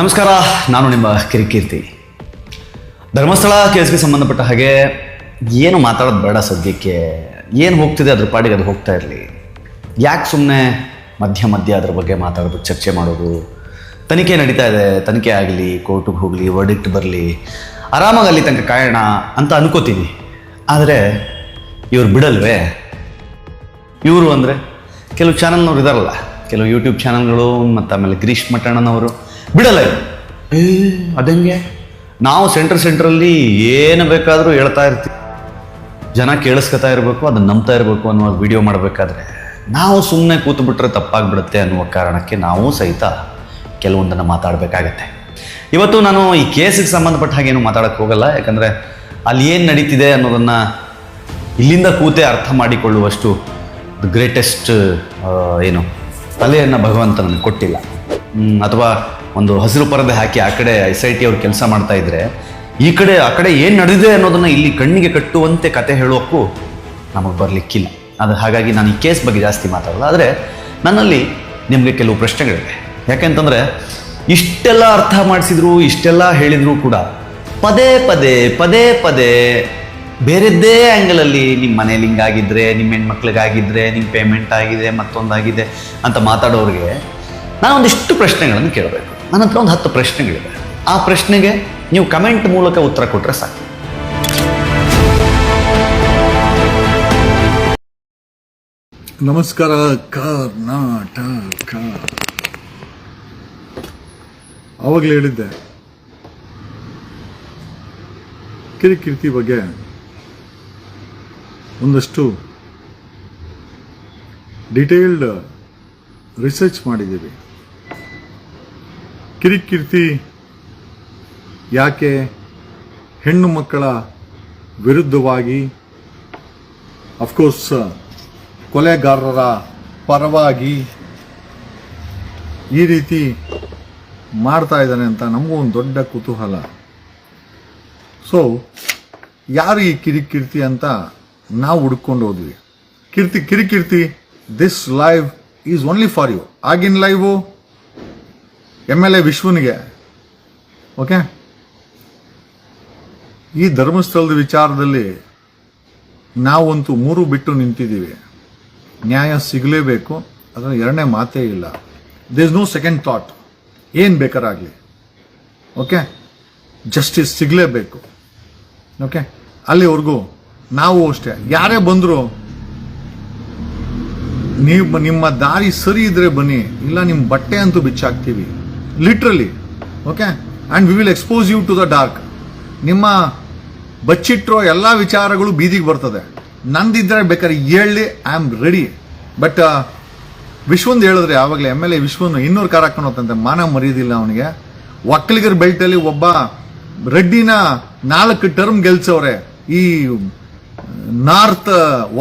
ನಮಸ್ಕಾರ, ನಾನು ನಿಮ್ಮ ಕಿರಿಕೀರ್ತಿ ಧರ್ಮಸ್ಥಳ ಕೇಸ್ಗೆ ಸಂಬಂಧಪಟ್ಟ ಹಾಗೆ ಏನು ಮಾತಾಡೋದು ಬೇಡ ಸದ್ಯಕ್ಕೆ. ಏನು ಹೋಗ್ತಿದೆ ಅದ್ರ ಪಾಡಿಗೆ ಅದು ಹೋಗ್ತಾ ಇರಲಿ. ಯಾಕೆ ಸುಮ್ಮನೆ ಮಧ್ಯ ಮಧ್ಯ ಅದ್ರ ಬಗ್ಗೆ ಮಾತಾಡೋದು, ಚರ್ಚೆ ಮಾಡೋದು? ತನಿಖೆ ನಡೀತಾ ಇದೆ, ತನಿಖೆ ಆಗಲಿ, ಕೋರ್ಟಿಗೆ ಹೋಗಲಿ ವರ್ಡಿಕ್ಟ್ ಬರಲಿ. ಆರಾಮಾಗಿ ಅಲ್ಲಿ ತನಕ ಕಾಯೋಣ ಅಂತ ಅನ್ಕೋತೀನಿ. ಆದರೆ, ಇವ್ರು ಬಿಡಲ್ವೇ? ಇವರು ಅಂದರೆ, ಕೆಲವು ಚಾನಲ್ನವ್ರು ಇದಾರಲ್ಲ. ಕೆಲವು ಯೂಟ್ಯೂಬ್ ಚಾನಲ್ಗಳು ಮತ್ತು ಆಮೇಲೆ ಗಿರೀಶ್ ಮಠಣ್ಣನವರು ಬಿಡಲ್ಲ. ಏ ಅದಂಗೆ? ನಾವು ಸೆಂಟ್ರ್ ಸೆಂಟ್ರಲ್ಲಿ ಏನು ಬೇಕಾದರೂ ಹೇಳ್ತಾ ಇರ್ತೀವಿ. ಜನ ಕೇಳಿಸ್ಕೊತಾ ಇರಬೇಕು ಅದನ್ನು ನಂಬ್ತಾ ಇರಬೇಕು ಅನ್ನುವ ವಿಡಿಯೋ ಮಾಡಬೇಕಾದ್ರೆ ನಾವು ಸುಮ್ಮನೆ ಕೂತು ಬಿಟ್ಟರೆ ತಪ್ಪಾಗ್ಬಿಡುತ್ತೆ ಅನ್ನುವ ಕಾರಣಕ್ಕೆ ನಾವು ಸಹಿತ ಕೆಲವೊಂದನ್ನು ಮಾತಾಡಬೇಕಾಗತ್ತೆ. ಇವತ್ತು ನಾನು ಈ ಕೇಸಿಗೆ ಸಂಬಂಧಪಟ್ಟ ಹಾಗೆ ಏನು ಮಾತಾಡೋಕ್ಕೆ ಹೋಗಲ್ಲ ಯಾಕಂದರೆ ಅಲ್ಲಿ ಏನು ನಡೀತಿದೆ ಅನ್ನೋದನ್ನು ಇಲ್ಲಿಂದ ಕೂತೆ ಅರ್ಥ ಮಾಡಿಕೊಳ್ಳುವಷ್ಟು ದ ಗ್ರೇಟೆಸ್ಟ್ ಏನು ತಲೆಯನ್ನು ಭಗವಂತ ನನಗೆ ಕೊಟ್ಟಿಲ್ಲ ಅಥವಾ ಒಂದು ಹಸಿರು ಪರದೆ ಹಾಕಿ ಆ ಕಡೆ ಎಸ್ ಐ ಟಿ ಅವ್ರು ಕೆಲಸ ಮಾಡ್ತಾ ಇದ್ರೆ, ಈ ಕಡೆ, ಆ ಕಡೆ ಏನು ನಡೆದಿದೆ ಅನ್ನೋದನ್ನು ಇಲ್ಲಿ ಕಣ್ಣಿಗೆ ಕಟ್ಟುವಂತೆ ಕತೆ ಹೇಳೋಕ್ಕೂ ನಮಗೆ ಬರಲಿಕ್ಕಿಲ್ಲ. ಅದು ಹಾಗಾಗಿ ನಾನು ಈ ಕೇಸ್ ಬಗ್ಗೆ ಜಾಸ್ತಿ ಮಾತಾಡೋದು ಆದರೆ ನನ್ನಲ್ಲಿ ನಿಮಗೆ ಕೆಲವು ಪ್ರಶ್ನೆಗಳಿವೆ. ಯಾಕೆಂತಂದರೆ, ಇಷ್ಟೆಲ್ಲ ಅರ್ಥ ಮಾಡಿಸಿದ್ರು, ಇಷ್ಟೆಲ್ಲ ಹೇಳಿದರೂ ಕೂಡ ಪದೇ ಪದೇ ಪದೇ ಪದೇ ಬೇರೆದ್ದೇ ಆ್ಯಂಗಲಲ್ಲಿ ನಿಮ್ಮ ಮನೇಲಿ ಹಿಂಗಾಗಿದ್ರೆ ನಿಮ್ಮ ಹೆಣ್ಮಕ್ಳಿಗಾಗಿದ್ರೆ ನಿಮ್ಮ ಪೇಮೆಂಟ್ ಆಗಿದೆ, ಮತ್ತೊಂದಾಗಿದೆ ಅಂತ ಮಾತಾಡೋರಿಗೆ ನಾನು ಒಂದಿಷ್ಟು ಪ್ರಶ್ನೆಗಳನ್ನು ಕೇಳಬೇಕು. ನನ್ನ ಒಂದು ಹತ್ತು ಪ್ರಶ್ನೆಗಳಿವೆ. ಆ ಪ್ರಶ್ನೆಗೆ ನೀವು ಕಮೆಂಟ್ ಮೂಲಕ ಉತ್ತರ ಕೊಟ್ಟರೆ ಸಾಕು. ನಮಸ್ಕಾರ, ಕರ್ನಾಟಕ. ಅವಾಗಲೇ ಹೇಳಿದ್ದೆ. ಕಿರಿಕಿರ್ತಿ ಬಗ್ಗೆ ಒಂದಷ್ಟು ಡಿಟೇಲ್ಡ್ ರಿಸರ್ಚ್ ಮಾಡಿದ್ದೀವಿ. ಕಿರಿಕಿರ್ತಿ ಯಾಕೆ ಹೆಣ್ಣು ಮಕ್ಕಳ ವಿರುದ್ಧವಾಗಿ ಅಫ್ಕೋರ್ಸ್ ಕೊಲೆಗಾರರ ಪರವಾಗಿ ಈ ರೀತಿ ಮಾಡ್ತಾ ಇದ್ದಾನೆ ಅಂತ ನಮಗೂ ಒಂದು ದೊಡ್ಡ ಕುತೂಹಲ. ಸೊ ಯಾರು ಈ ಕಿರಿಕಿರ್ತಿ ಅಂತ ನಾವು ಹುಡ್ಕೊಂಡು ಹೋದ್ವಿ. Keerthi Kirikkeerthi this live is only for you ಆಗಿನ ಲೈವು ಎಂ ಎಲ್ ಎ ವಿಶ್ವನಿಗೆ. ಓಕೆ ಈ ಧರ್ಮಸ್ಥಳದ ವಿಚಾರದಲ್ಲಿ ನಾವಂತೂ ಮೂರು ಬಿಟ್ಟು ನಿಂತಿದ್ದೀವಿ. ನ್ಯಾಯ ಸಿಗಲೇಬೇಕು, ಅದರ ಎರಡನೇ ಮಾತೇ ಇಲ್ಲ. There is no second thought ಏನು ಬೇಕಾರಾಗಲಿ. ಓಕೆ ಜಸ್ಟಿಸ್ ಸಿಗಲೇಬೇಕು. ಓಕೆ ಅಲ್ಲಿವರೆಗೂ ನಾವು ಅಷ್ಟೇ. ಯಾರೇ ಬಂದರು ನೀವು ನಿಮ್ಮ ದಾರಿ ಸರಿ ಇದ್ರೆ ಬನ್ನಿ. ಇಲ್ಲ ನಿಮ್ಮ ಬಟ್ಟೆ ಅಂತೂ ಬಿಚ್ಚಾಕ್ತೀವಿ. Literally okay and we will expose you to the dark ನಿಮ್ಮ ಬಚ್ಚಿಟ್ಟಿರೋ ಎಲ್ಲ ವಿಚಾರಗಳು ಬೀದಿಗೆ ಬರ್ತದೆ. ನಂದಿದ್ರೆ ಬೇಕಾದ್ರೆ ಹೇಳಿ ಐ ಆಮ್ ರೆಡಿ ಬಟ್ ವಿಶ್ವಂದು ಹೇಳಿದ್ರೆ ಯಾವಾಗಲೇ ಎಂ ಎಲ್ ಎ ವಿಶ್ವನ್ ಇನ್ನೂರು ಕಾರ್ ಹಾಕೊಂಡು ಮಾನ ಮರೆಯೋದಿಲ್ಲ ಅವನಿಗೆ. ಒಕ್ಕಲಿಗರ ಬೆಲ್ಟಲ್ಲಿ ಒಬ್ಬ ರೆಡ್ಡಿನ ನಾಲ್ಕು ಟರ್ಮ್ ಗೆಲ್ಸವ್ರೆ. ಈ ನಾರ್ತ್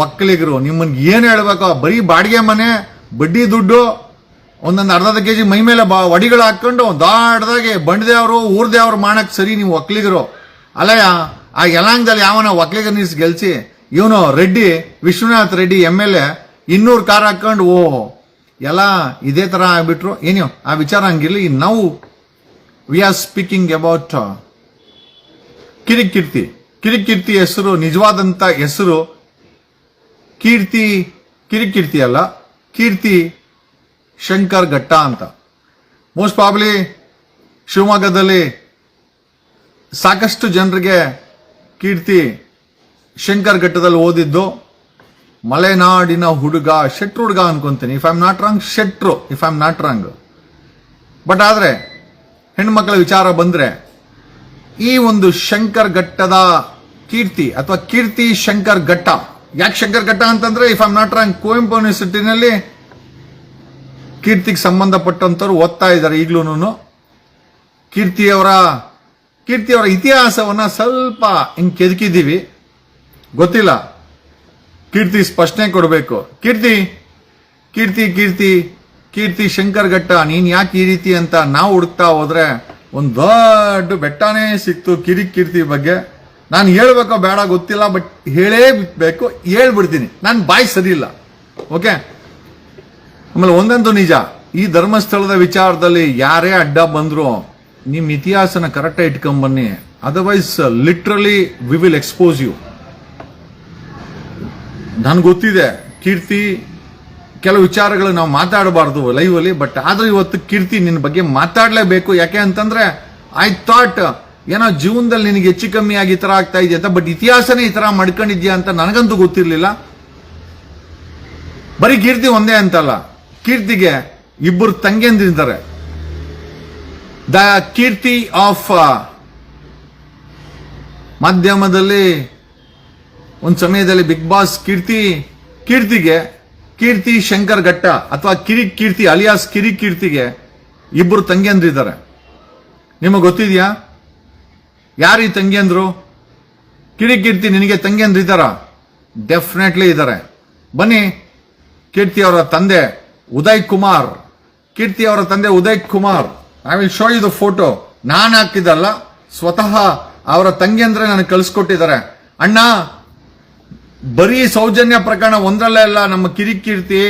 ಒಕ್ಕಲಿಗರು ನಿಮ್ಮನ್ಗೆ ಏನು ಹೇಳಬೇಕು? ಬರೀ ಬಾಡಿಗೆ ಮನೆ, ಬಡ್ಡಿ ದುಡ್ಡು, ಒಂದೊಂದು ಅರ್ಧ ಕೆ ಜಿ ಮೈ ಮೇಲೆ ಬಾ ಒಡಿಗಳು ಹಾಕೊಂಡು ದಾಡ್ದಾಗೆ ಬಂಡದೇವ್ರು ಊರ್ದೇವ್ರು ಮಾಡಕ್ ಸರಿ ನೀವು ಒಕ್ಕಲಿಗರು. ಅಲ್ಲಯ್ಯ, ಆ ಯಲಾಂಗದಲ್ಲಿ ಯಾವನ ಒಕ್ಕಲಿಗ ನೀಸ್ ಗೆಲ್ಸಿ, ಇವನು Reddy, Vishwanath Reddy M L A, ಇನ್ನೂರು ಕಾರ್ ಹಾಕೊಂಡು ಓ ಎಲ್ಲ ಇದೇ ತರ ಆಗ್ಬಿಟ್ರು. ಏನೋ ಆ ವಿಚಾರ ಹಂಗಿರ್ಲಿ. ನಾವು we are speaking about Kirikkeerthi. Kirikkeerthi ಹೆಸರು, ನಿಜವಾದಂತ ಹೆಸರು, ಕೀರ್ತಿ, ಕಿರಿಕೀರ್ತಿ ಅಲ್ಲ, ಕೀರ್ತಿ ಶಂಕರ್ ಘಟ್ಟ ಅಂತ. ಮೋಸ್ಟ್ ಪ್ರಾಬ್ಲಿ ಶಿವಮೊಗ್ಗದಲ್ಲಿ ಸಾಕಷ್ಟು ಜನರಿಗೆ ಕೀರ್ತಿ ಶಂಕರ್ ಘಟ್ಟದಲ್ಲಿ ಓದಿದ್ದು, ಮಲೆನಾಡಿನ ಹುಡುಗ, ಶೆಟ್ರು ಹುಡುಗ ಅನ್ಕೊಂತೀನಿ. If I am not wrong Shetru. If I am not wrong but ಆದರೆ ಹೆಣ್ಮಕ್ಳ ವಿಚಾರ ಬಂದರೆ ಈ ಒಂದು ಶಂಕರ್ ಘಟ್ಟದ ಕೀರ್ತಿ ಅಥವಾ ಕೀರ್ತಿ ಶಂಕರ್ ಘಟ್ಟ. ಯಾಕೆ ಶಂಕರ್ ಘಟ್ಟ ಅಂತಂದ್ರೆ if I'm not wrong Kuvempu ಯೂನಿವರ್ಸಿಟಿನಲ್ಲಿ ಕೀರ್ತಿಗೆ ಸಂಬಂಧಪಟ್ಟಂತವ್ರು ಓದ್ತಾ ಇದ್ದಾರೆ ಈಗಲೂ ಕೀರ್ತಿಯವರ ಕೀರ್ತಿಯವರ ಇತಿಹಾಸವನ್ನ ಸ್ವಲ್ಪ ಹಿಂಗೆ ಕೆದಕಿದ್ದೀವಿ. ಗೊತ್ತಿಲ್ಲ. ಕೀರ್ತಿ ಸ್ಪಷ್ಟನೆ ಕೊಡಬೇಕು. ಕೀರ್ತಿ ಕೀರ್ತಿ ಕೀರ್ತಿ ಕೀರ್ತಿ ಶಂಕರ್ ಘಟ್ಟ, ನೀನ್ ಯಾಕೆ ಈ ರೀತಿ ಅಂತ ನಾವು ಹುಡುಕ್ತಾ ಹೋದ್ರೆ ಒಂದು ದೊಡ್ಡ ಬೆಟ್ಟನೇ ಸಿಕ್ತು, ಕಿರಿ ಕೀರ್ತಿ ಬಗ್ಗೆ. ನಾನು ಹೇಳ್ಬೇಕೋ ಬೇಡ ಗೊತ್ತಿಲ್ಲ, ಬಟ್ ಹೇಳೇ ಬಿಟ್ಬೇಕು ಹೇಳ್ಬಿಡ್ತೀನಿ. ನಾನು ಬಾಯಿ ಸರಿ ಇಲ್ಲ. ಓಕೆ ಆಮೇಲೆ ಒಂದಂತೂ ನಿಜ. ಈ ಧರ್ಮಸ್ಥಳದ ವಿಚಾರದಲ್ಲಿ ಯಾರೇ ಅಡ್ಡ ಬಂದ್ರು ನಿಮ್ಮ ಇತಿಹಾಸನ ಕರೆಕ್ಟಾಗಿ ಇಟ್ಕೊಂಬನ್ನಿ otherwise literally we will expose you ನನ್ಗೆ ಗೊತ್ತಿದೆ, ಕೀರ್ತಿ ಕೆಲವು ವಿಚಾರಗಳು ನಾವು ಮಾತಾಡಬಾರ್ದು ಲೈವ್ ಅಲ್ಲಿ ಬಟ್ ಆದರೂ ಇವತ್ತು ಕೀರ್ತಿ ನಿನ್ನ ಬಗ್ಗೆ ಮಾತಾಡಲೇಬೇಕು. ಯಾಕೆ ಅಂತಂದ್ರೆ ಐ ಥಾಟ್ ಏನೋ ಜೀವನದಲ್ಲಿ ನಿನಗೆ ಹೆಚ್ಚು ಕಮ್ಮಿ ಆಗಿ ಈ ಥರ ಆಗ್ತಾ ಇದೆಯಾ ಅಂತ ಬಟ್ ಇತಿಹಾಸನೇ ಈ ಥರ ಮಾಡ್ಕೊಂಡಿದ್ಯಾ ಅಂತ ನನಗಂತೂ ಗೊತ್ತಿರಲಿಲ್ಲ. ಬರೀ ಕೀರ್ತಿ ಒಂದೇ ಅಂತಲ್ಲ, ಕೀರ್ತಿಗೆ ಇಬ್ಬರು ತಂಗಿಯಂದಿದ್ದಾರೆ ದ ಕೀರ್ತಿ ಆಫ್ ಮಾಧ್ಯಮದಲ್ಲಿ, ಒಂದು ಸಮಯದಲ್ಲಿ ಬಿಗ್ ಬಾಸ್ ಕೀರ್ತಿ, ಕೀರ್ತಿಗೆ ಕೀರ್ತಿ ಶಂಕರ್ ಘಟ್ಟ ಅಥವಾ ಕಿರಿ ಕೀರ್ತಿ ಅಲಿಯಾಸ್ ಕಿರಿ ಕೀರ್ತಿಗೆ ಇಬ್ಬರು ತಂಗಿಯಂದ್ರಿದ್ದಾರೆ. ನಿಮಗೆ ಗೊತ್ತಿದೆಯಾ? ಯಾರು ಈ ತಂಗಿಯಂದ್ರು? ಕಿರಿ ಕೀರ್ತಿ ನಿನಗೆ ತಂಗಿಯಂದ್ರಿದ್ದಾರ ಡೆಫಿನೆಟ್ಲಿ ಇದ್ದಾರೆ. ಬನ್ನಿ, ಕೀರ್ತಿ ಅವರ ತಂದೆ ಉದಯ್ ಕುಮಾರ್. ಕೀರ್ತಿ ಅವರ ತಂದೆ Uday Kumar. I will show you the photo ನಾನು ಹಾಕಿದ್ದಲ್ಲ, ಸ್ವತಃ ಅವರ ತಂಗಿ ಅಂದ್ರೆ ನನಗೆ ಕಳಿಸ್ಕೊಟ್ಟಿದ್ದಾರೆ. ಅಣ್ಣ ಬರೀ ಸೌಜನ್ಯ ಪ್ರಕರಣ ಒಂದರಲ್ಲೇ ಅಲ್ಲ, ನಮ್ಮ ಕಿರಿಕೀರ್ತಿ,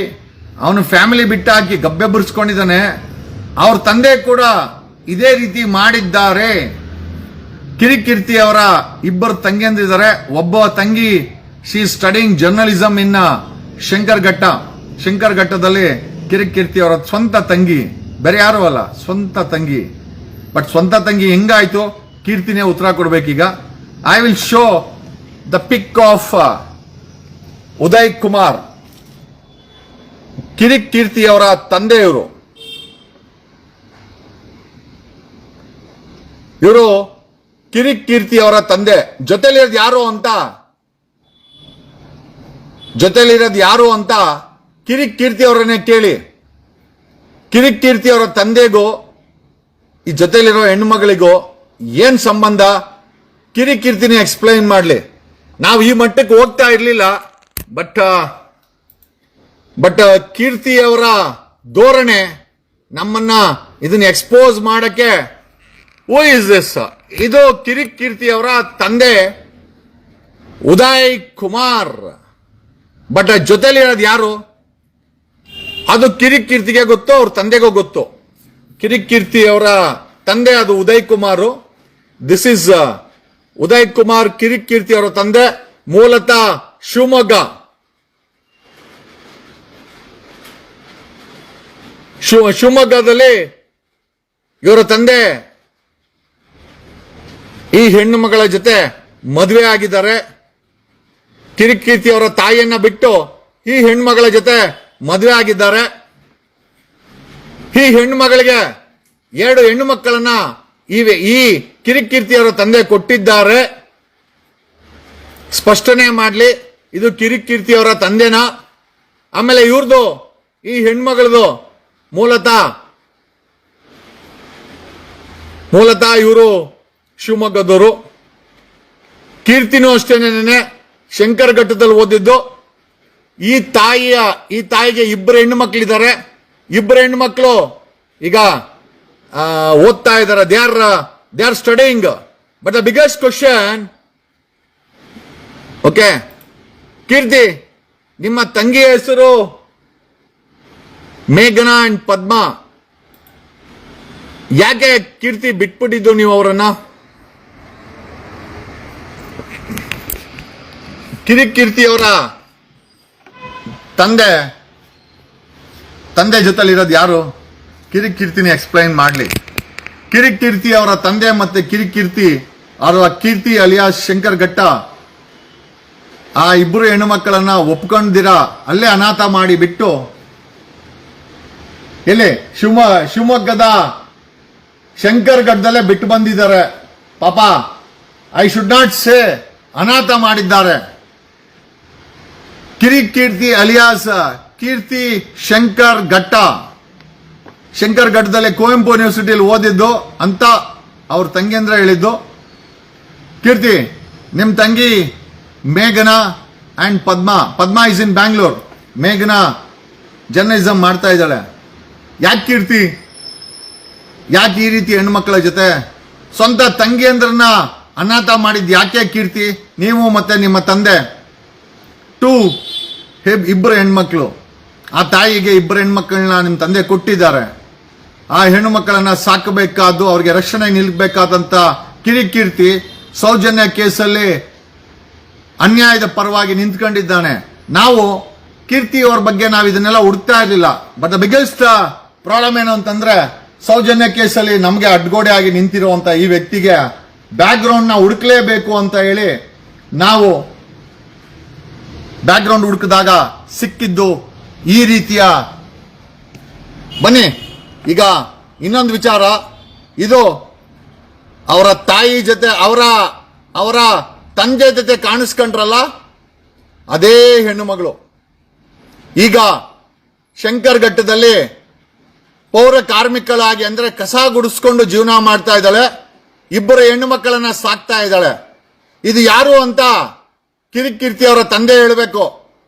ಅವನು ಫ್ಯಾಮಿಲಿ ಬಿಟ್ಟು ಹಾಕಿ ಗಬ್ಬೆ ಬುರ್ಸ್ಕೊಂಡಿದ್ದಾನೆ. ಅವ್ರ ತಂದೆ ಕೂಡ ಇದೇ ರೀತಿ ಮಾಡಿದ್ದಾರೆ. ಕಿರಿಕೀರ್ತಿ ಅವರ ಇಬ್ಬರು ತಂಗಿಯಂದಿದ್ದಾರೆ. ಒಬ್ಬ ತಂಗಿ ಶಿ ಸ್ಟಡಿಂಗ್ ಜರ್ನಲಿಸಮ್ ಇನ್ನ ಶಂಕರ್ ಘಟ್ಟ ಶಂಕರ್ ಘಟ್ಟದಲ್ಲಿ ಕಿರಿಕೀರ್ತಿ ಅವರ ಸ್ವಂತ ತಂಗಿ, ಬೇರೆ ಯಾರು ಅಲ್ಲ, ಸ್ವಂತ ತಂಗಿ. ಬಟ್ ಸ್ವಂತ ತಂಗಿ ಹೆಂಗಾಯ್ತು? ಕೀರ್ತಿನೇ ಉತ್ತರ ಕೊಡ್ಬೇಕೀಗ. I will show the pic of Uday Kumar, Kirik Keerthi ಅವರ ತಂದೆಯವರು. ಇವರು ಕಿರಿಕ್ ಕೀರ್ತಿ ಅವರ ತಂದೆ. ಜೊತೆಲಿರೋದು ಯಾರು ಅಂತ? ಜೊತೆಲಿರೋದು ಯಾರು ಅಂತ ಕಿರಿಕ್ ಕೀರ್ತಿ ಅವರನ್ನೇ ಕೇಳಿ. ಕಿರಿಕ್ ಕೀರ್ತಿ ಅವರ ತಂದೆಗೂ, ಈ ಜೊತೆಲಿರೋ ಹೆಣ್ಮಗಳಿಗೂ ಏನ್ ಸಂಬಂಧ? ಕಿರಿಕ್ ಕೀರ್ತಿನೇ ಎಕ್ಸ್ಪ್ಲೈನ್ ಮಾಡಲಿ. ನಾವು ಈ ಮಟ್ಟಕ್ಕೆ ಹೋಗ್ತಾ ಇರಲಿಲ್ಲ. ಬಟ್ ಬಟ್ ಕೀರ್ತಿ ಅವರ ಧೋರಣೆ ನಮ್ಮನ್ನ ಇದನ್ನ ಎಕ್ಸ್ಪೋಸ್ ಮಾಡಕ್ಕೆ ಓ ಇಸ್ ದಿಸ್ ಇದು ಕಿರಿಕ್ ಕೀರ್ತಿ ಅವರ ತಂದೆ ಉದಯ್ ಕುಮಾರ್. ಬಟ್ ಜೊತೆಲಿರೋದು ಯಾರು? ಅದು ಕಿರಿಕ್ ಕೀರ್ತಿಗೆ ಗೊತ್ತು, ಅವ್ರ ತಂದೆಗೂ ಗೊತ್ತು? ಕಿರಿಕ್ ಕೀರ್ತಿ ಅವರ ತಂದೆ ಅದು ಉದಯ್ ಕುಮಾರ್. ದಿಸ್ ಇಸ್ ಉದಯ್ ಕುಮಾರ್ ಕಿರಿಕ್ ಕೀರ್ತಿ ಅವರ ತಂದೆ. ಮೂಲತಃ ಶಿವಮೊಗ್ಗ. ಶಿವ, ಶಿವಮೊಗ್ಗದಲ್ಲಿ ಇವರ ತಂದೆ ಈ ಹೆಣ್ಣು ಮಗಳ ಜೊತೆ ಮದುವೆ ಆಗಿದ್ದಾರೆ. ಕಿರಿಕೀರ್ತಿ ಅವರ ತಾಯಿಯನ್ನ ಬಿಟ್ಟು ಈ ಹೆಣ್ಮಗಳ ಜೊತೆ ಮದುವೆ ಆಗಿದ್ದಾರೆ. ಈ ಹೆಣ್ಣು ಮಗಳಿಗೆ ಎರಡು ಹೆಣ್ಣು ಮಕ್ಕಳನ್ನ ಇವೆ, ಈ ಕಿರಿಕೀರ್ತಿಯವರ ತಂದೆ ಕೊಟ್ಟಿದ್ದಾರೆ. ಸ್ಪಷ್ಟನೆ ಮಾಡಲಿ. ಇದು ಕಿರಿಕೀರ್ತಿ ಅವರ ತಂದೆನಾ? ಆಮೇಲೆ ಇವ್ರದ್ದು ಈ ಹೆಣ್ಮಗಳದು, ಮೂಲತಃ ಮೂಲತಃ ಇವರು ಶಿವಮೊಗ್ಗದವರು. ಕೀರ್ತಿನೂ ಅಷ್ಟೇನೆ ಶಂಕರ್ ಘಟ್ಟದಲ್ಲಿ ಓದಿದ್ದು. ಈ ತಾಯಿಯ, ಈ ತಾಯಿಗೆ ಇಬ್ಬರು ಹೆಣ್ಣು ಮಕ್ಕಳಿದ್ದಾರೆ ಇಬ್ಬರು ಹೆಣ್ಣು ಮಕ್ಕಳು ಈಗ ಓದ್ತಾ ಇದ್ದಾರೆ. They are they are studying but the biggest question okay Keerthi, ನಿಮ್ಮ ತಂಗಿಯ ಹೆಸರು ಮೇಘನಾ ಅಂಡ್ ಪದ್ಮ. ಯಾಕೆ ಕೀರ್ತಿ ಬಿಟ್ಬಿಟ್ಟಿದ್ದು ನೀವು ಅವರನ್ನ? ಕಿರಿಕ್ ಕೀರ್ತಿ ಅವರ ತಂದೆ ತಂದೆ ಜೊತೆಲಿರೋದು ಯಾರು? ಕಿರಿಕ್ ಕೀರ್ತಿನ ಎಕ್ಸ್ಪ್ಲೈನ್ ಮಾಡಲಿ. ಕಿರಿಕ್ ಕೀರ್ತಿ ಅವರ ತಂದೆ ಮತ್ತೆ ಕಿರಿಕ್ ಕೀರ್ತಿ ಅವರ ಕೀರ್ತಿ ಅಲಿಯಾಸ್ ಶಂಕರ್ ಘಟ್ಟ. ಆ ಇಬ್ಬರು ಹೆಣ್ಣು ಮಕ್ಕಳನ್ನ ಒಪ್ಕೊಂಡಿರ ಅಲ್ಲೇ ಅನಾಥ ಮಾಡಿ ಬಿಟ್ಟು. ಎಲ್ಲಿ? ಶಿವಮ, ಶಿವಮೊಗ್ಗದ ಶಂಕರ್ ಗಡ್ದಲ್ಲೇ ಬಿಟ್ಟು ಬಂದಿದ್ದಾರೆ. ಪಾಪ, ಐ ಶುಡ್ ನಾಟ್ ಸೇ ಅನಾಥ ಮಾಡಿದ್ದಾರೆ. ಕಿರಿ ಕೀರ್ತಿ ಅಲಿಯಾಸ್, ಕೀರ್ತಿ ಶಂಕರ್ ಘಟ್ಟ ಶಂಕರ್ ಘಟ್ಟದಲ್ಲಿ ಕುವೆಂಪು ಯೂನಿವರ್ಸಿಟಿಯಲ್ಲಿ ಓದಿದ್ದು, ಅಂತ ಅವ್ರ ತಂಗಿಯಂದ್ರ ಹೇಳಿದ್ದು. ಕೀರ್ತಿ, ನಿಮ್ ತಂಗಿ ಮೇಘನಾ and Padma. Padma is in Bangalore ಮೇಘನಾ ಜರ್ನಲಿಸಮ್ ಮಾಡ್ತಾ ಇದ್ದಾಳೆ. ಯಾಕೆ ಕೀರ್ತಿ? ಯಾಕೆ ಈ ರೀತಿ ಹೆಣ್ಮಕ್ಳ ಜೊತೆ? ಸ್ವಂತ ತಂಗಿಯಂದ್ರನ್ನ ಅನಾಥ ಮಾಡಿದ್ದು ಯಾಕೆ ಕೀರ್ತಿ? ನೀವು ಮತ್ತೆ ನಿಮ್ಮ ತಂದೆ. ಟೂ ಇಬ್ಬರು ಹೆಣ್ಮಕ್ಳು. ಆ ತಾಯಿಗೆ ಇಬ್ಬರು ಹೆಣ್ಮಕ್ಳನ್ನ ನಿಮ್ಮ ತಂದೆ ಕೊಟ್ಟಿದ್ದಾರೆ. ಆ ಹೆಣ್ಣು ಮಕ್ಕಳನ್ನ ಸಾಕಬೇಕಾದ್ದು ಅವ್ರಿಗೆ ರಕ್ಷಣೆ ನಿಲ್ಬೇಕಾದಂಥ ಕಿರಿಕೀರ್ತಿ, ಸೌಜನ್ಯ ಕೇಸಲ್ಲಿ ಅನ್ಯಾಯದ ಪರವಾಗಿ ನಿಂತ್ಕೊಂಡಿದ್ದಾನೆ. ನಾವು ಕೀರ್ತಿ ಅವ್ರ ಬಗ್ಗೆ ನಾವು ಇದನ್ನೆಲ್ಲ ಹುಡ್ತಾ ಇರಲಿಲ್ಲ. ಬಟ್ ದ ಬಿಗ್ಗೆಸ್ಟ್ ಪ್ರಾಬ್ಲಮ್ ಏನು ಅಂತಂದ್ರೆ, ಸೌಜನ್ಯ ಕೇಸಲ್ಲಿ ನಮಗೆ ಅಡ್ಗೋಡೆ ಆಗಿ ನಿಂತಿರುವಂತ ಈ ವ್ಯಕ್ತಿಗೆ ಬ್ಯಾಕ್ ಗ್ರೌಂಡ್ನ ಹುಡುಕ್ಲೇಬೇಕು ಅಂತ ಹೇಳಿ ನಾವು ಬ್ಯಾಕ್ ಗ್ರೌಂಡ್ ಹುಡುಕಿದಾಗ ಸಿಕ್ಕಿದ್ದು ಈ ರೀತಿಯ ಬನ್ನಿ. ಈಗ ಇನ್ನೊಂದು ವಿಚಾರ. ಇದು ಅವರ ತಾಯಿ ಜೊತೆ ಅವರ ಅವರ ತಂದೆ ಜೊತೆ ಕಾಣಿಸ್ಕೊಂಡ್ರಲ್ಲ? ಅದೇ ಹೆಣ್ಣು ಮಗಳು ಈಗ ಶಂಕರ್ ಘಟ್ಟದಲ್ಲಿ ಪೌರ ಕಾರ್ಮಿಕಳಾಗಿ ಅಂದ್ರೆ ಕಸ ಗುಡಿಸ್ಕೊಂಡು ಜೀವನ ಮಾಡ್ತಾ ಇದ್ದಾಳೆ. ಇಬ್ಬರು ಹೆಣ್ಣು ಮಕ್ಕಳನ್ನ ಸಾಕ್ತಾ ಇದ್ದಾಳೆ. ಇದು ಯಾರು ಅಂತ ಕಿರಿಕೀರ್ತಿ ಅವರ ತಂದೆ ಹೇಳಬೇಕು.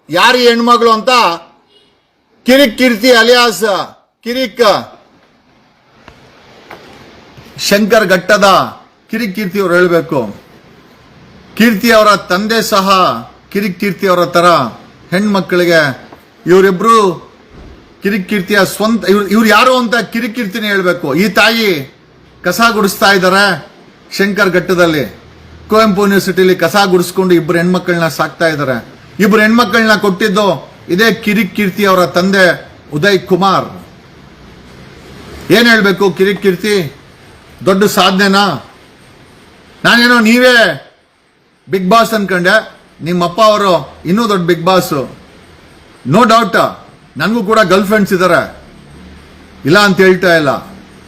ಯಾರು ಹೆಣ್ಮಗಳು ಅಂತ? ಕಿರಿಕ್ ಅಲಿಯಾಸ್ ಕಿರಿಕ್ ಶಂಕರ್ ಘಟ್ಟದ ಕಿರಿಕ್ ಅವರು ಹೇಳಬೇಕು. ಕೀರ್ತಿ ಅವರ ತಂದೆ ಸಹ ಕಿರಿಕ್ ಕೀರ್ತಿ ಅವರ ತರ ಹೆಣ್ಮಕ್ಳಿಗೆ ಇವರಿಬ್ರು ಕಿರಿಕ್ ಕೀರ್ತಿಯ ಸ್ವಂತ, ಇವ್ರು ಇವ್ರು ಯಾರು ಅಂತ ಕಿರಿಕ್ ಕೀರ್ತಿನೇ ಹೇಳ್ಬೇಕು. ಈ ತಾಯಿ ಕಸ ಗುಡಿಸ್ತಾ ಇದ್ದಾರೆ ಶಂಕರ್ ಘಟ್ಟದಲ್ಲಿ. ಕುವೆಂಪು ಯೂನಿವರ್ಸಿಟಿಲಿ ಕಸ ಗುಡಿಸ್ಕೊಂಡು ಇಬ್ಬರು ಹೆಣ್ಮಕ್ಳನ್ನ ಸಾಕ್ತಾ ಇದ್ದಾರೆ. ಇಬ್ಬರು ಹೆಣ್ಮಕ್ಳನ್ನ ಕೊಟ್ಟಿದ್ದು ಇದೇ ಕಿರಿಕ್ ಕೀರ್ತಿ ಅವರ ತಂದೆ ಉದಯ್ ಕುಮಾರ್. ಏನ್ ಹೇಳ್ಬೇಕು ಕಿರಿಕ್ ಕೀರ್ತಿ? ದೊಡ್ಡ ಸಾಧನೆನಾ? ನಾನೇನೋ ನೀವೇ ಬಿಗ್ ಬಾಸ್ ಅನ್ಕೊಂಡೆ. ನಿಮ್ಮಪ್ಪ ಅವರು ಇನ್ನೂ ದೊಡ್ಡ ಬಿಗ್ ಬಾಸ್ ನೋ ಡೌಟ್ ನನಗೂ ಕೂಡ ಗರ್ಲ್ ಫ್ರೆಂಡ್ಸ್ ಇದ್ದಾರೆ ಇಲ್ಲ ಅಂತ ಹೇಳ್ತಾ ಇಲ್ಲ.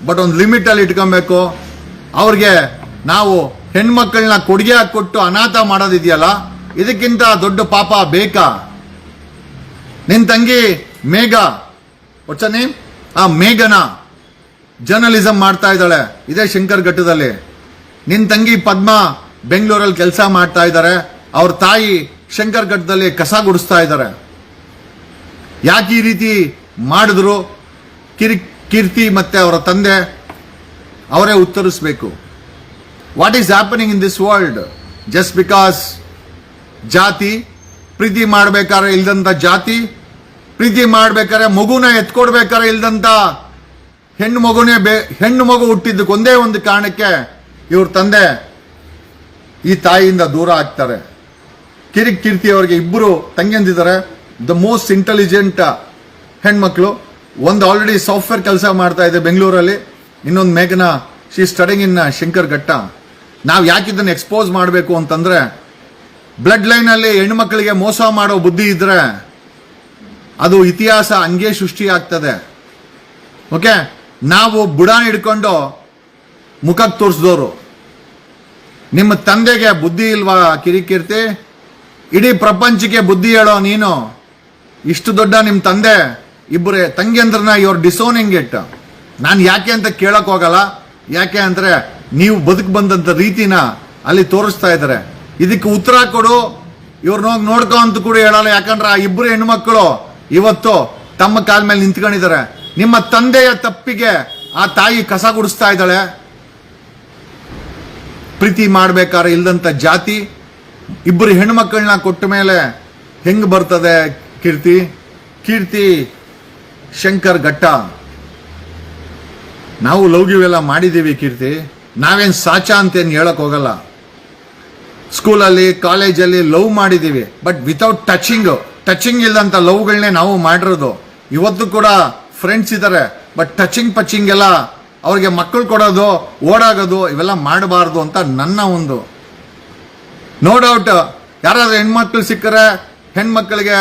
ಬಟ್ ಒಂದು ಲಿಮಿಟ್ ಅಲ್ಲಿ ಇಟ್ಕೊಬೇಕು. ಅವ್ರಿಗೆ ನಾವು ಹೆಣ್ಮಕ್ಳನ್ನ ಕೊಡುಗೆ ಕೊಟ್ಟು ಅನಾಥ ಮಾಡೋದಿದೆಯಲ್ಲ, ಇದಕ್ಕಿಂತ ದೊಡ್ಡ ಪಾಪ ಬೇಕಾ? ನಿನ್ ತಂಗಿ ಮೇಘ. Her ಆ, ಮೇಘನ. ಜರ್ನಲಿಸಂ ಮಾಡ್ತಾ ಇದ್ದಾಳೆ. ಇದೇ ಶಂಕರ್ ಘಟ್ಟದಲ್ಲಿ. ನಿನ್ ತಂಗಿ ಪದ್ಮ ಬೆಂಗಳೂರಲ್ಲಿ ಕೆಲಸ ಮಾಡ್ತಾ ಇದ್ದಾರೆ. ಅವ್ರ ತಾಯಿ ಶಂಕರ್ ಘಟ್ಟದಲ್ಲಿ ಕಸ ಗುಡಿಸ್ತಾ ಇದ್ದಾರೆ. ಯಾಕೆ ಈ ರೀತಿ ಮಾಡಿದ್ರು? ಕಿರಿ, ಕೀರ್ತಿ ಮತ್ತು ಅವರ ತಂದೆ ಅವರೇ ಉತ್ತರಿಸಬೇಕು. What is happening in this world just because ಜಾತಿ, ಪ್ರೀತಿ ಮಾಡಬೇಕಾದ್ರೆ ಇಲ್ದಂಥ ಜಾತಿ, ಪ್ರೀತಿ ಮಾಡಬೇಕಾದ್ರೆ ಮಗುನ ಎತ್ಕೊಡ್ಬೇಕಾದ್ರೆ ಇಲ್ದಂಥ ಹೆಣ್ಣು ಮಗುನೇ ಬೇ, ಹೆಣ್ಣು ಮಗು ಹುಟ್ಟಿದ್ದಕ್ಕೆ ಒಂದೇ ಒಂದು ಕಾರಣಕ್ಕೆ ಇವ್ರ ತಂದೆ ಈ ತಾಯಿಯಿಂದ ದೂರ ಆಗ್ತಾರೆ. ಕಿರಿಕ್ ಕೀರ್ತಿ ಅವರಿಗೆ ಇಬ್ಬರು ತಂಗಿಯಂದಿದ್ದಾರೆ. ದ ಮೋಸ್ಟ್ ಇಂಟೆಲಿಜೆಂಟ್ ಹೆಣ್ಮಕ್ಳು. ಒಂದು ಆಲ್ರೆಡಿ ಸಾಫ್ಟ್ವೇರ್ ಕೆಲಸ ಮಾಡ್ತಾ ಇದೆ ಬೆಂಗಳೂರಲ್ಲಿ. ಇನ್ನೊಂದು ಮೇಘನ she studying in Shankar Ghatta ನಾವು ಯಾಕೆ ಇದನ್ನು ಎಕ್ಸ್ಪೋಸ್ ಮಾಡಬೇಕು ಅಂತಂದ್ರೆ ಬ್ಲಡ್ ಲೈನಲ್ಲಿ ಹೆಣ್ಮಕ್ಳಿಗೆ ಮೋಸ ಮಾಡೋ ಬುದ್ಧಿ ಇದ್ರೆ ಅದು ಇತಿಹಾಸ ಹಂಗೆ ಸೃಷ್ಟಿಯಾಗ್ತದೆ ಓಕೆ ನಾವು ಬುಡಾನ್ ಹಿಡ್ಕೊಂಡು ಮುಖಕ್ಕೆ ತೋರಿಸಿದವರು ನಿಮ್ಮ ತಂದೆಗೆ ಬುದ್ಧಿ ಇಲ್ವಾ ಕಿರಿಕೀರ್ತಿ? ಇಡೀ ಪ್ರಪಂಚಕ್ಕೆ ಬುದ್ಧಿ ಹೇಳೋ ನೀನು? ಇಷ್ಟು ದೊಡ್ಡ ನಿಮ್ಮ ತಂದೆ, ಇಬ್ಬರೇ ತಂಗಿಯಂದ್ರನ್ನ ಇವ್ರ ಡಿಸೋನಿಂಗ್ ಇಟ್ ನಾನು ಯಾಕೆ ಅಂತ ಕೇಳಕ್ ಹೋಗಲ್ಲ. ಯಾಕೆ ಅಂದರೆ ನೀವು ಬದುಕು ಬಂದಂಥ ರೀತಿನ ಅಲ್ಲಿ ತೋರಿಸ್ತಾ ಇದ್ದಾರೆ. ಇದಕ್ಕೆ ಉತ್ತರ ಕೊಡು. ಇವ್ರನ್ನ ಹೋಗಿ ನೋಡ್ಕೊ ಅಂತ ಕೂಡ ಹೇಳಲ್ಲ. ಯಾಕಂದ್ರೆ ಆ ಇಬ್ಬರು ಹೆಣ್ಮಕ್ಳು ಇವತ್ತು ತಮ್ಮ ಕಾಲ ಮೇಲೆ ನಿಂತ್ಕೊಂಡಿದ್ದಾರೆ. ನಿಮ್ಮ ತಂದೆಯ ತಪ್ಪಿಗೆ ಆ ತಾಯಿ ಕಸ ಗುಡಿಸ್ತಾ ಇದ್ದಾಳೆ. ಪ್ರೀತಿ ಮಾಡ್ಬೇಕಾದ್ರೆ ಇಲ್ದಂಥ ಜಾತಿ, ಇಬ್ಬರು ಹೆಣ್ಮಕ್ಕಳನ್ನ ಕೊಟ್ಟ ಮೇಲೆ ಹೆಂಗೆ ಬರ್ತದೆ ಕೀರ್ತಿ? ಕೀರ್ತಿ ಶಂಕರ್ ಘಟ್ಟ. ನಾವು ಲೌಗಿವೆಲ್ಲ ಮಾಡಿದ್ದೀವಿ ಕೀರ್ತಿ. ನಾವೇನು ಸಾಚ ಅಂತೇನು ಹೇಳಕ್ ಹೋಗಲ್ಲ. ಸ್ಕೂಲಲ್ಲಿ, ಕಾಲೇಜಲ್ಲಿ ಲವ್ ಮಾಡಿದ್ದೀವಿ. ಬಟ್ ವಿತೌಟ್ ಟಚಿಂಗ್ ಟಚಿಂಗ್ ಇಲ್ಲದಂಥ ಲವ್ಗಳನ್ನೇ ನಾವು ಮಾಡಿರೋದು. ಇವತ್ತು ಕೂಡ ಫ್ರೆಂಡ್ಸ್ ಇದ್ದಾರೆ ಬಟ್ ಟಚಿಂಗ್ ಪಚಿಂಗ್ ಎಲ್ಲ ಅವ್ರಿಗೆ ಮಕ್ಕಳು ಕೊಡೋದು, ಓಡಾಗೋದು, ಇವೆಲ್ಲ ಮಾಡಬಾರ್ದು ಅಂತ ನನ್ನ ಒಂದು ನೋ ಡೌಟ್ ಯಾರಾದ್ರೂ ಹೆಣ್ಮಕ್ಳು ಸಿಕ್ಕರೆ ಹೆಣ್ಮಕ್ಳಿಗೆ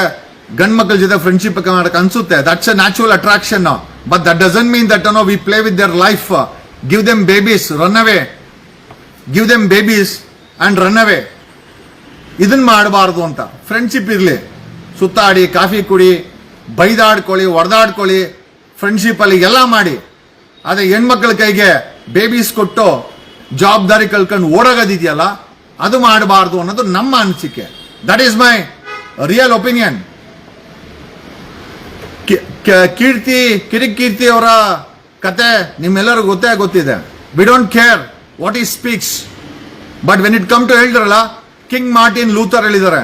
ಗಂಡ್ ಮಕ್ಳ ಜೊತೆ ಫ್ರೆಂಡ್ಶಿಪ್ ಮಾಡಕ್ ಅನ್ಸುತ್ತೆ. That's a natural attraction but that doesn't mean that no we play with their life give them babies run away give them babies and run away ಇದನ್ನ ಮಾಡಬಾರ್ದು ಅಂತ. ಫ್ರೆಂಡ್ಶಿಪ್ ಇರಲಿ. ಸುತ್ತಾಡಿ, ಕಾಫಿ ಕುಡಿ, ಬೈದಾಡ್ಕೊಳ್ಳಿ ಹೊಡೆದಾಡ್ಕೊಳ್ಳಿ ಫ್ರೆಂಡ್ಶಿಪ್ ಅಲ್ಲಿ ಎಲ್ಲ ಮಾಡಿ. ಆದ್ರೆ ಹೆಣ್ಮಕ್ಳ ಕೈಗೆ ಬೇಬೀಸ್ ಕೊಟ್ಟು ಜವಾಬ್ದಾರಿ ಕಳ್ಕೊಂಡು ಓಡೋಗೋದಿದೆಯಲ್ಲ ಅದು ಮಾಡಬಾರ್ದು ಅನ್ನೋದು ನಮ್ಮ ಅನಿಸಿಕೆ. That is my real opinion Keerthi Kirik Keerthi ಅವರ ಕತೆ ನಿಮ್ಮೆಲ್ಲರಿಗೂ ಗೊತ್ತೇ ಗೊತ್ತಿದೆ. We don't care what is speaks but when it come to ಹೇಳಿದ್ರಲ್ಲ ಕಿಂಗ್ ಮಾರ್ಟಿನ್ ಲೂಥರ್ ಹೇಳಿದ್ದಾರೆ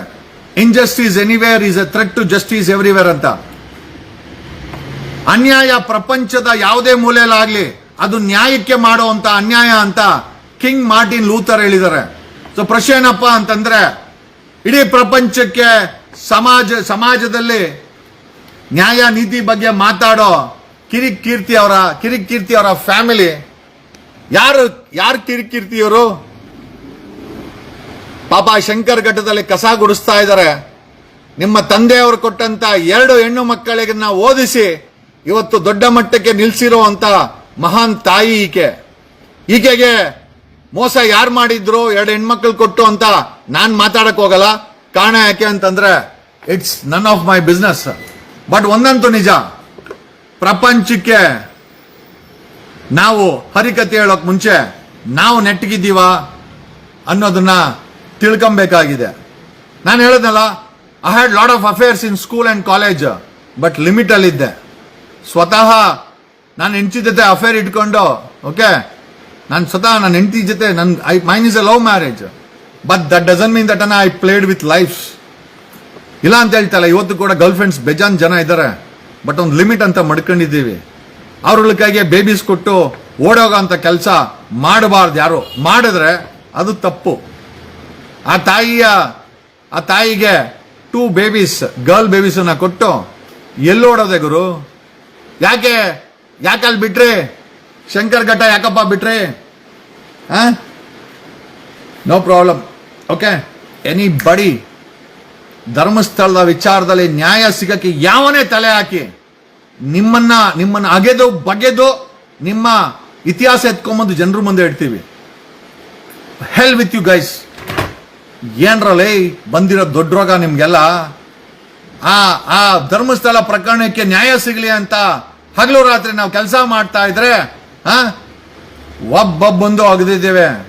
injustice anywhere is a threat to justice everywhere ಅಂತ. ಅನ್ಯಾಯ ಪ್ರಪಂಚದ ಯಾವುದೇ ಮೂಲೆಯಲ್ಲಾಗಲಿ ಅದು ನ್ಯಾಯಕ್ಕೆ ಮಾಡುವಂತ ಅನ್ಯಾಯ ಅಂತ ಕಿಂಗ್ ಮಾರ್ಟಿನ್ ಲೂಥರ್ ಹೇಳಿದ್ದಾರೆ. ಸೊ ಪ್ರಶ್ನೆ ಏನಪ್ಪ ಅಂತಂದ್ರೆ, ಇಡೀ ಪ್ರಪಂಚಕ್ಕೆ ಸಮಾಜ, ಸಮಾಜದಲ್ಲಿ ನ್ಯಾಯ ನೀತಿ ಬಗ್ಗೆ ಮಾತಾಡೋ ಕಿರಿಕ್ ಕೀರ್ತಿ ಅವರ ಕಿರಿಕ್ ಕೀರ್ತಿ ಅವರ ಫ್ಯಾಮಿಲಿ ಯಾರು ಯಾರು ಕಿರಿಕ್ ಕೀರ್ತಿಯವರು ಪಾಪ ಶಂಕರ್ ಘಟ್ಟದಲ್ಲಿ ಕಸ ಗುಡಿಸ್ತಾ ಇದ್ದಾರೆ. ನಿಮ್ಮ ತಂದೆಯವರು ಕೊಟ್ಟಂತ ಎರಡು ಹೆಣ್ಣು ಮಕ್ಕಳಿಗೆ ಓದಿಸಿ ಇವತ್ತು ದೊಡ್ಡ ಮಟ್ಟಕ್ಕೆ ನಿಲ್ಸಿರುವಂತ ಮಹಾನ್ ತಾಯಿ ಈಕೆ. ಈಕೆಗೆ ಮೋಸ ಯಾರು ಮಾಡಿದ್ರು ಎರಡು ಹೆಣ್ಮಕ್ಳು ಕೊಟ್ಟು ಅಂತ ನಾನು ಮಾತಾಡಕ್ ಹೋಗಲ್ಲ. ಕಾರಣ ಯಾಕೆ ಅಂತಂದ್ರೆ it's none of my business but ಒಂದಂತೂ ನಿಜ. ಪ್ರಪಂಚಕ್ಕೆ ನಾವು ಹರಿಕತೆ ಹೇಳೋಕ್ ಮುಂಚೆ ನಾವು ನೆಟ್ಟಗಿದ್ದೀವ ಅನ್ನೋದನ್ನ ತಿಳ್ಕೊಬೇಕಾಗಿದೆ. ನಾನು ಹೇಳದ್ನಲ್ಲ I had lot of affairs in school and college but limit ಅಲ್ಲಿದ್ದೆ ಸ್ವತಃ ನಾನು ಹೆಂಡತಿ ಜೊತೆ ಅಫೇರ್ ಇಟ್ಕೊಂಡು ಓಕೆ ನಾನು ಸ್ವತಃ ನನ್ನ ಹೆಂಡತಿ ಜೊತೆ ನನ್ನ I mine is a love marriage but that doesn't mean that I played with life ಇಲ್ಲ ಅಂತ ಹೇಳ್ತಲ್ಲ ಇವತ್ತು ಕೂಡ ಗರ್ಲ್ ಫ್ರೆಂಡ್ಸ್ ಬೇಜಾನ್ ಜನ ಇದ್ದಾರೆ ಬಟ್ ಒಂದು ಲಿಮಿಟ್ ಅಂತ ಮಡ್ಕೊಂಡಿದ್ದೀವಿ. ಅವ್ರಗಳಿಗಾಗಿ ಬೇಬೀಸ್ ಕೊಟ್ಟು ಓಡೋಗೋ ಅಂತ ಕೆಲಸ ಮಾಡಬಾರ್ದು ಯಾರು. ಮಾಡಿದ್ರೆ ಅದು ತಪ್ಪು. ಆ ತಾಯಿಯ, ಆ ತಾಯಿಗೆ ಟೂ ಬೇಬೀಸ್ ಗರ್ಲ್ ಬೇಬೀಸನ್ನು ಕೊಟ್ಟು ಎಲ್ಲೋಡೋದೆ ಗುರು? ಯಾಕೆ? ಯಾಕೆ ಅಲ್ಲಿ ಬಿಟ್ರಿ? ಶಂಕರ್ ಘಟ್ಟ ಯಾಕಪ್ಪ ಬಿಟ್ರಿ? ನೋ ಪ್ರಾಬ್ಲಮ್ ಓಕೆ ಎನಿ ಬಡಿ ಧರ್ಮಸ್ಥಳದ ವಿಚಾರದಲ್ಲಿ ನ್ಯಾಯ ಸಿಗಕ್ಕೆ ಯಾವನೇ ತಲೆ ಹಾಕಿ, ನಿಮ್ಮನ್ನ ನಿಮ್ಮನ್ನ ಅಗೆದು, ಬಗೆದು, ನಿಮ್ಮ ಇತಿಹಾಸ ಎತ್ಕೊಂಬಂದು ಜನರು ಮುಂದೆ ಇಡ್ತೀವಿ. ಹೆಲ್ ವಿತ್ ಯು ಗೈಸ್ ಏನ್ರಲ್ಲಿ ಬಂದಿರೋ ದೊಡ್ಡ ರೋಗ ನಿಮ್ಗೆಲ್ಲ? ಆ ಆ ಧರ್ಮಸ್ಥಳ ಪ್ರಕರಣಕ್ಕೆ ನ್ಯಾಯ ಸಿಗಲಿ ಅಂತ ಹಗಲು ರಾತ್ರಿ ನಾವು ಕೆಲಸ ಮಾಡ್ತಾ ಇದ್ರೆ, ಆ, ಒಬ್ಬೊಬ್ಬೊಂದು ಅಗದಿದ್ದೇವೆ.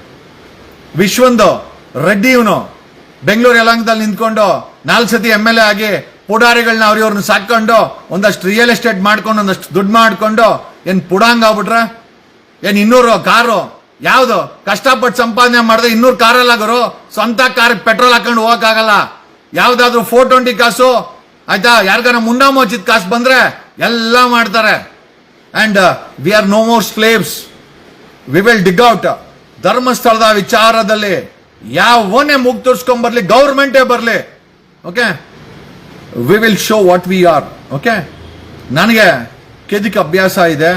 ವಿಶ್ವಂದು, ರೆಡ್ಡಿ ಇವನು, ಬೆಂಗಳೂರು ಯಲಾಂಗದಲ್ಲಿ ನಿಂತ್ಕೊಂಡು ನಾಲ್ಕು ಸತಿ ಎಂ ಎಲ್ ಎ ಆಗಿ ಪುಡಾರಿಗಳನ್ನ ಅವ್ರಿವ್ರನ್ನ ಸಾಕೊಂಡು ಒಂದಷ್ಟು ರಿಯಲ್ ಎಸ್ಟೇಟ್ ಮಾಡ್ಕೊಂಡು, ಒಂದಷ್ಟು ದುಡ್ಡು ಮಾಡ್ಕೊಂಡು, ಏನು ಪುಡಾಂಗ್ ಆಗ್ಬಿಟ್ರೆ? ಏನ್ ಇನ್ನೂರು ಕಾರು? ಯಾವುದು? ಕಷ್ಟಪಟ್ಟು ಸಂಪಾದನೆ ಮಾಡಿದ್ರೆ ಇನ್ನೂರು ಕಾರಲ್ಲ ಗುರು. ಸ್ವಂತ ಕಾರ್ ಪೆಟ್ರೋಲ್ ಹಾಕೊಂಡು ಹೋಗಕ್ಕಾಗಲ್ಲ. ಯಾವುದಾದ್ರೂ ಫೋರ್ ಟ್ವೆಂಟಿ ಕಾಸು, ಆಯ್ತಾ? ಯಾರಿಗಾರ ಮುನ್ನಾ ಮೋಚಿದ ಕಾಸು ಬಂದ್ರೆ ಎಲ್ಲ ಮಾಡ್ತಾರೆ. And we are no more slaves we will dig out ಧರ್ಮಸ್ಥಳದ ವಿಚಾರದಲ್ಲಿ ಯಾವನೇ ಮುಗ್ ತೋರಿಸ್ಕೊಂಡ್ ಬರ್ಲಿ, ಗೌರ್ಮೆಂಟೇ ಬರಲಿ okay we will show what we are okay ನನಗೆ ಕೆದಿಕ್ ಅಭ್ಯಾಸ ಇದೆ.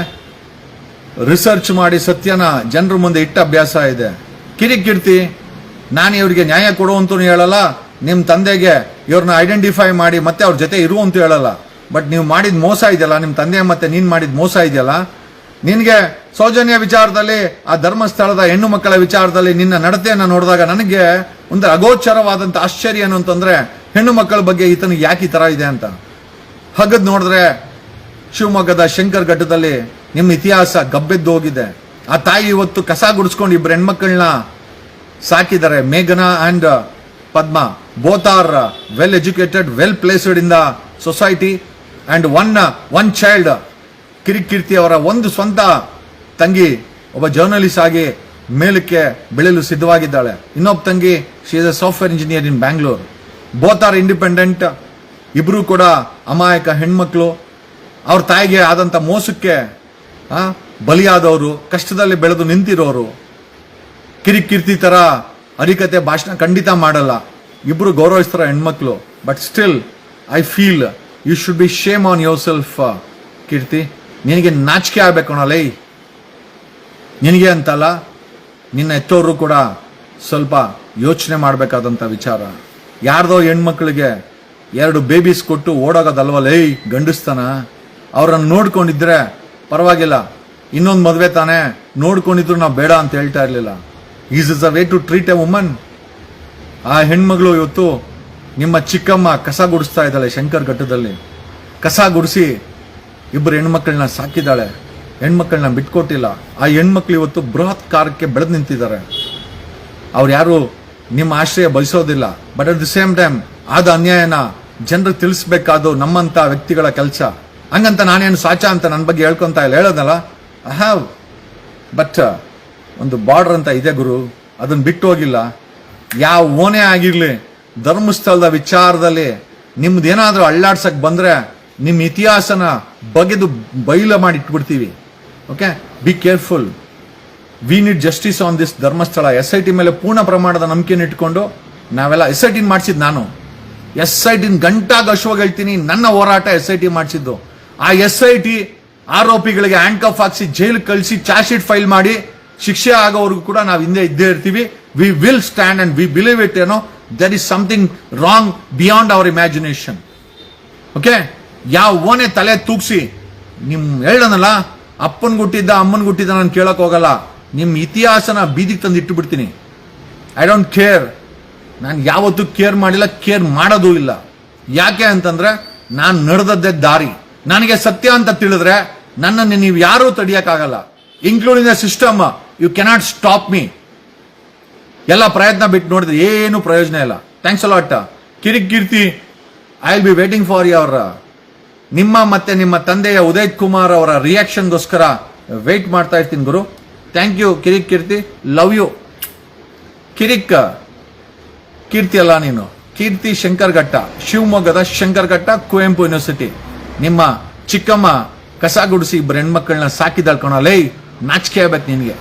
ರಿಸರ್ಚ್ ಮಾಡಿ ಸತ್ಯನ ಜನರ ಮುಂದೆ ಇಟ್ಟ ಅಭ್ಯಾಸ ಇದೆ. ಕಿರಿಕಿರ್ತಿ ನಾನು ಇವ್ರಿಗೆ ನ್ಯಾಯ ಕೊಡುವಂತ ಹೇಳಲ್ಲ ನಿಮ್ಮ ತಂದೆಗೆ ಇವ್ರನ್ನ ಐಡೆಂಟಿಫೈ ಮಾಡಿ ಮತ್ತೆ ಅವ್ರ ಜೊತೆ ಇರು ಅಂತ ಹೇಳಲ್ಲ. ಬಟ್ ನೀವು ಮಾಡಿದ ಮೋಸ ಇದೆಯಲ್ಲ ನಿಮ್ಮ ತಂದೆ ಮತ್ತೆ ನೀನು ಮಾಡಿದ ಮೋಸ ಇದೆಯಲ್ಲ, ನಿನಗೆ ಸೌಜನ್ಯ ವಿಚಾರದಲ್ಲಿ, ಆ ಧರ್ಮಸ್ಥಳದ ಹೆಣ್ಣು ಮಕ್ಕಳ ವಿಚಾರದಲ್ಲಿ ನಿನ್ನ ನಡತೆಯನ್ನು ನೋಡಿದಾಗ ನನಗೆ ಒಂದು ಅಗೋಚರವಾದಂಥ ಆಶ್ಚರ್ಯ ಏನು ಅಂತಂದರೆ, ಹೆಣ್ಣು ಮಕ್ಕಳ ಬಗ್ಗೆ ಈತನಿಗೆ ಯಾಕೆ ಈ ಥರ ಇದೆ ಅಂತ. ಹಗದ್ ನೋಡಿದ್ರೆ ಶಿವಮೊಗ್ಗದ ಶಂಕರ್ ಘಟ್ಟದಲ್ಲಿ ನಿಮ್ಮ ಇತಿಹಾಸ ಗಬ್ಬೆದ್ದು ಹೋಗಿದೆ. ಆ ತಾಯಿ ಇವತ್ತು ಕಸ ಗುಡಿಸ್ಕೊಂಡು ಇಬ್ಬರು ಹೆಣ್ಮಕ್ಳನ್ನ ಸಾಕಿದ್ದಾರೆ. ಮೇಘನಾ and Padma both are well educated well placed in the society and one one child Kirikkeerthi ಅವರ ಒಂದು ಸ್ವಂತ ತಂಗಿ, ಒಬ್ಬ ಜರ್ನಲಿಸ್ಟ್ ಆಗಿ ಮೇಲಕ್ಕೆ ಬೆಳೆಯಲು ಸಿದ್ಧವಾಗಿದ್ದಾಳೆ. ಇನ್ನೊಬ್ಬ ತಂಗಿ she is a software engineer in Bangalore both are independent ಇಬ್ಬರೂ ಕೂಡ ಅಮಾಯಕ ಹೆಣ್ಮಕ್ಳು. ಅವ್ರ ತಾಯಿಗೆ ಆದಂಥ ಮೋಸಕ್ಕೆ ಬಲಿಯಾದವರು, ಕಷ್ಟದಲ್ಲಿ ಬೆಳೆದು ನಿಂತಿರೋರು. ಕಿರಿಕಿರ್ತಿ ಥರ ಅರಿಕತೆ ಭಾಷಣ ಖಂಡಿತ ಮಾಡಲ್ಲ. ಇಬ್ಬರು ಗೌರವಿಸ್ತಾರ ಹೆಣ್ಮಕ್ಳು. But still I feel you should be shame on yourself Keerthi. ನಿನಗೆ ನಾಚಿಕೆ ಆಗಬೇಕು ಅಣ್ಣಲೇ ನಿನಗೆ ಅಂತಲ್ಲ, ನಿನ್ನ ಎತ್ತೋರು ಕೂಡ ಸ್ವಲ್ಪ ಯೋಚನೆ ಮಾಡಬೇಕಾದಂಥ ವಿಚಾರ. ಯಾರ್ದೋ ಹೆಣ್ಮಕ್ಳಿಗೆ ಎರಡು ಬೇಬೀಸ್ ಕೊಟ್ಟು ಓಡೋಗೋದಲ್ವಲ್ಲ ಗಂಡಿಸ್ತಾನ? ಅವ್ರನ್ನ ನೋಡ್ಕೊಂಡಿದ್ರೆ ಪರವಾಗಿಲ್ಲ. ಇನ್ನೊಂದು ಮದುವೆ ತಾನೇ ನೋಡ್ಕೊಂಡಿದ್ರು ನಾವು ಬೇಡ ಅಂತ ಹೇಳ್ತಾ ಇರಲಿಲ್ಲ. Is is a way to treat a woman ಆ ಹೆಣ್ಮಗಳು ಇವತ್ತು ನಿಮ್ಮ ಚಿಕ್ಕಮ್ಮ ಕಸ ಗುಡಿಸ್ತಾ ಇದ್ದಾಳೆ ಶಂಕರ್ ಘಟ್ಟದಲ್ಲಿ. ಕಸ ಗುಡಿಸಿ ಇಬ್ಬರು ಹೆಣ್ಮಕ್ಳನ್ನ ಸಾಕಿದ್ದಾಳೆ. ಹೆಣ್ಮಕ್ಳನ್ನ ಬಿಟ್ಕೊಟ್ಟಿಲ್ಲ. ಆ ಹೆಣ್ಮಕ್ಳು ಇವತ್ತು ಬೃಹತ್ ಕಾರ್ಯಕ್ಕೆ ಬೆಳೆದು ನಿಂತಿದ್ದಾರೆ. ಅವ್ರು ಯಾರು ನಿಮ್ಮ ಆಶ್ರಯ ಬಯಸೋದಿಲ್ಲ. But at the same time ಆದ ಅನ್ಯಾಯನ ಜನರಿಗೆ ತಿಳಿಸ್ಬೇಕಾದ್ದು ನಮ್ಮಂತ ವ್ಯಕ್ತಿಗಳ ಕೆಲಸ. ಹಂಗಂತ ನಾನೇನು ಸಾಚ ಅಂತ ನನ್ನ ಬಗ್ಗೆ ಹೇಳ್ಕೊಂತ ಇಲ್ಲ. ಹೇಳೋದಲ್ಲ? ಐ ಹ್ಯಾವ್ ಬಟ್ ಒಂದು ಬಾರ್ಡರ್ ಅಂತ ಇದೆ ಗುರು. ಅದನ್ನು ಬಿಟ್ಟು ಹೋಗಿಲ್ಲ. ಯಾವ ಓನೇ ಆಗಿರ್ಲಿ ಧರ್ಮಸ್ಥಳದ ವಿಚಾರದಲ್ಲಿ ನಿಮ್ದು ಅಳ್ಳಾಡ್ಸಕ್ಕೆ ಬಂದರೆ ನಿಮ್ಮ ಇತಿಹಾಸನ ಬಗೆದು ಬೈಲ ಮಾಡಿ ಇಟ್ಬಿಡ್ತೀವಿ. Okay be careful we need justice on this Dharmasthala. S I T ಮೇಲೆ ಪೂರ್ಣ ಪ್ರಮಾಣದ ನಂಬಿಕೆನ ಇಟ್ಕೊಂಡು ನಾವೆಲ್ಲ ಎಸ್ ಐ ಟಿನ ಮಾಡಿಸಿದ್ದು ನಾನು. ಎಸ್ ಐ ಟಿನ ಗಂಟಾಗ ಅಶ್ವಾಗ ಹೇಳ್ತೀನಿ. ನನ್ನ ಹೋರಾಟ ಎಸ್ ಐ ಟಿ ಮಾಡಿಸಿದ್ದು. ಆ ಎಸ್ ಐ ಟಿ ಆರೋಪಿಗಳಿಗೆ ಹ್ಯಾಂಡ್ ಕಫ್ ಹಾಕ್ಸಿ ಜೈಲ್ ಕಳಿಸಿ ಚಾರ್ಜ್ ಶೀಟ್ ಫೈಲ್ ಮಾಡಿ ಶಿಕ್ಷೆ ಆಗೋವರೆಗೂ ಕೂಡ ನಾವು ಹಿಂದೆ ಇದ್ದೇ ಇರ್ತೀವಿ. We will stand and we believe it ಏನೋ. There is something wrong beyond our imagination okay ಯಾವ ಓನೆ ತಲೆ ತೂಗ್ಸಿ, ನಿಮ್ ಹೇಳನಲ್ಲ ಅಪ್ಪನ್ ಗುಟ್ಟಿದ್ದ ಅಮ್ಮನ್ ಗುಟ್ಟಿದ್ದ ನಾನು ಕೇಳಕ್ ಹೋಗಲ್ಲ. ನಿಮ್ ಇತಿಹಾಸನ ಬೀದಿಗೆ ತಂದು ಇಟ್ಟು ಬಿಡ್ತೀನಿ ಐ ಡೋಂಟ್ ಕೇರ್ ನಾನು ಯಾವತ್ತೂ ಕೇರ್ ಮಾಡಿಲ್ಲ ಕೇರ್ ಮಾಡೋದು ಇಲ್ಲ. ಯಾಕೆ ಅಂತಂದ್ರೆ, ನಾನು ನಡೆದದ್ದೇ ದಾರಿ. ನನಗೆ ಸತ್ಯ ಅಂತ ತಿಳಿದ್ರೆ, ನನ್ನನ್ನು ನೀವು ಯಾರೂ ತಡಿಯಕ್ಕಾಗಲ್ಲ. Including the system you cannot stop me ಎಲ್ಲ ಪ್ರಯತ್ನ ಬಿಟ್ಟು ನೋಡಿದ್ರೆ ಏನು ಪ್ರಯೋಜನ ಇಲ್ಲ. Thanks a lot Kirik Keerthi I will be waiting for your ನಿಮ್ಮ ಮತ್ತೆ ನಿಮ್ಮ ತಂದೆಯ ಉದಯ್ ಕುಮಾರ್ ಅವರ ರಿಯಾಕ್ಷನ್ಗೋಸ್ಕರ ವೇಟ್ ಮಾಡ್ತಾ ಇರ್ತೀನಿ ಗುರು. Thank you Kirik Keerthi. Love you Kirik, Keerthi ಅಲ್ಲ ನೀನು. ಕೀರ್ತಿ ಶಂಕರ್ಘಟ್ಟ, ಶಿವಮೊಗ್ಗದ ಶಂಕರ್ಘಟ್ಟ, ಕುವೆಂಪು ಯೂನಿವರ್ಸಿಟಿ ನಿಮ್ಮ ಚಿಕ್ಕಮ್ಮ ಕಸ ಗುಡಿಸಿ ಇಬ್ಬರು ಹೆಣ್ಮಕ್ಳನ್ನ ಸಾಕಿದಳ್ಕೊಳ ಲೈ ನಾಚಿಕೆ ಆಗ್ಬೇಕು ನಿನಗೆ.